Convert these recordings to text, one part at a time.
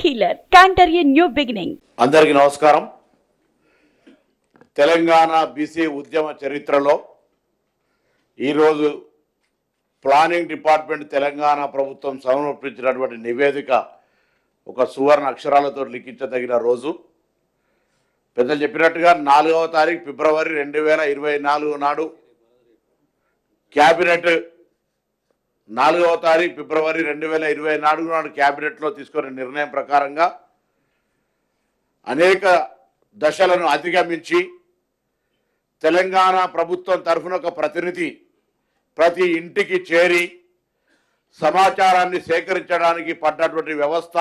Healer Canter a new beginning. అందరికీ నమస్కారం. Telangana BC ఉద్యమ చరిత్రలో ఈరోజు ప్లానింగ్ డిపార్ట్మెంట్ తెలంగాణ ప్రభుత్వం సమర్పించినటువంటి నివేదిక ఒక సువర్ణ అక్షరాలతో లిఖించదగిన రోజు. పెద్దలు చెప్పినట్టుగా నాలుగవ తారీఖు ఫిబ్రవరి రెండు వేల ఇరవై నాలుగు నాడు క్యాబినెట్ నాలుగవ తారీఖు ఫిబ్రవరి రెండు వేల ఇరవై నాలుగు నాడు క్యాబినెట్లో తీసుకున్న నిర్ణయం ప్రకారంగా అనేక దశలను అధిగమించి తెలంగాణ ప్రభుత్వం తరఫున ఒక ప్రతినిధి ప్రతి ఇంటికి చేరి సమాచారాన్ని సేకరించడానికి పడ్డటువంటి వ్యవస్థ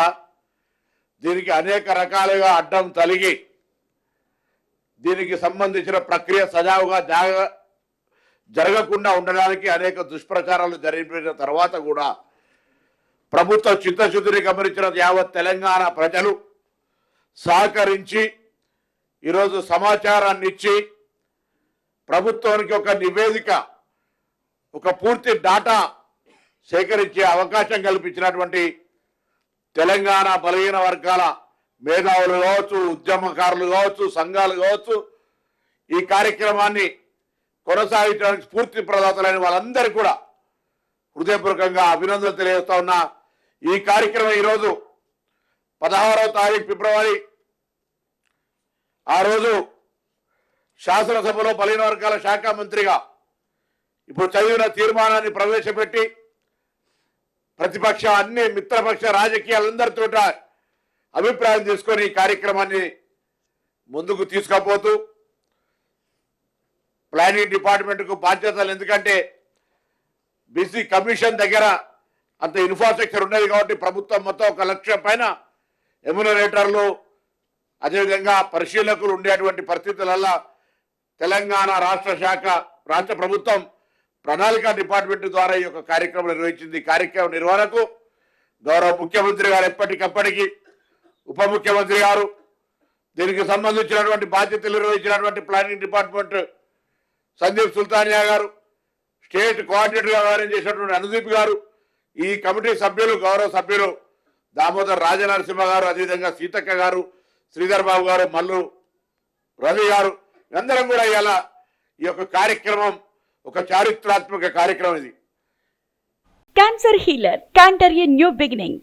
దీనికి అనేక రకాలుగా అడ్డం తలిగి దీనికి సంబంధించిన ప్రక్రియ సజావుగా జాగ జరగకుండా ఉండడానికి అనేక దుష్ప్రచారాలు జరిపిన తర్వాత కూడా ప్రభుత్వ చిత్తశుద్ధిని గమనించిన యావత్ తెలంగాణ ప్రజలు సహకరించి ఈరోజు సమాచారాన్ని ఇచ్చి ప్రభుత్వానికి ఒక నివేదిక ఒక పూర్తి డాటా సేకరించే అవకాశం కల్పించినటువంటి తెలంగాణ బలహీన వర్గాల మేధావులు కావచ్చు ఉద్యమకారులు కావచ్చు సంఘాలు కావచ్చు ఈ కార్యక్రమాన్ని కొనసాగించడానికి స్ఫూర్తి ప్రదాతలైన వాళ్ళందరికీ కూడా హృదయపూర్వకంగా అభినందనలు తెలియజేస్తా ఉన్నా. ఈ కార్యక్రమం ఈరోజు పదహారవ తారీఖు ఫిబ్రవరి ఆ రోజు శాసనసభలో బలహీన వర్గాల శాఖ మంత్రిగా ఇప్పుడు చదివిన తీర్మానాన్ని ప్రవేశపెట్టి ప్రతిపక్ష అన్ని మిత్రపక్ష రాజకీయాలందరితో అభిప్రాయం తీసుకొని ఈ కార్యక్రమాన్ని ముందుకు తీసుకపోతూ ప్లానింగ్ డిపార్ట్మెంట్కు బాధ్యతలు. ఎందుకంటే బీసీ కమిషన్ దగ్గర అంత ఇన్ఫ్రాస్ట్రక్చర్ ఉన్నది కాబట్టి ప్రభుత్వం మొత్తం ఒక లక్ష పైన ఎమ్యునరేటర్లు అదేవిధంగా పరిశీలకులు ఉండేటువంటి పరిస్థితులల్ల తెలంగాణ రాష్ట్ర శాఖ రాష్ట్ర ప్రభుత్వం ప్రణాళిక డిపార్ట్మెంట్ ద్వారా ఈ యొక్క కార్యక్రమం నిర్వహించింది. కార్యక్రమం నిర్వహణకు గౌరవ ముఖ్యమంత్రి గారు ఎప్పటికప్పటికి ఉప ముఖ్యమంత్రి గారు దీనికి సంబంధించినటువంటి బాధ్యతలు నిర్వహించినటువంటి ప్లానింగ్ డిపార్ట్మెంట్ సందీప్ సుల్తానియా గారు స్టేట్ కోఆర్డినేటర్గా వ్యవహారం చేసినటువంటి అనుదీప్ గారు ఈ కమిటీ సభ్యులు గౌరవ సభ్యులు దామోదర్ రాజనరసింహ గారు అదేవిధంగా సీతక్క గారు శ్రీధర్ బాబు గారు మల్లు రవి గారు అందరం కూడా ఇలా ఈ యొక్క కార్యక్రమం ఒక చారిత్రాత్మక కార్యక్రమం ఇది. Cancer healer canter a new beginning.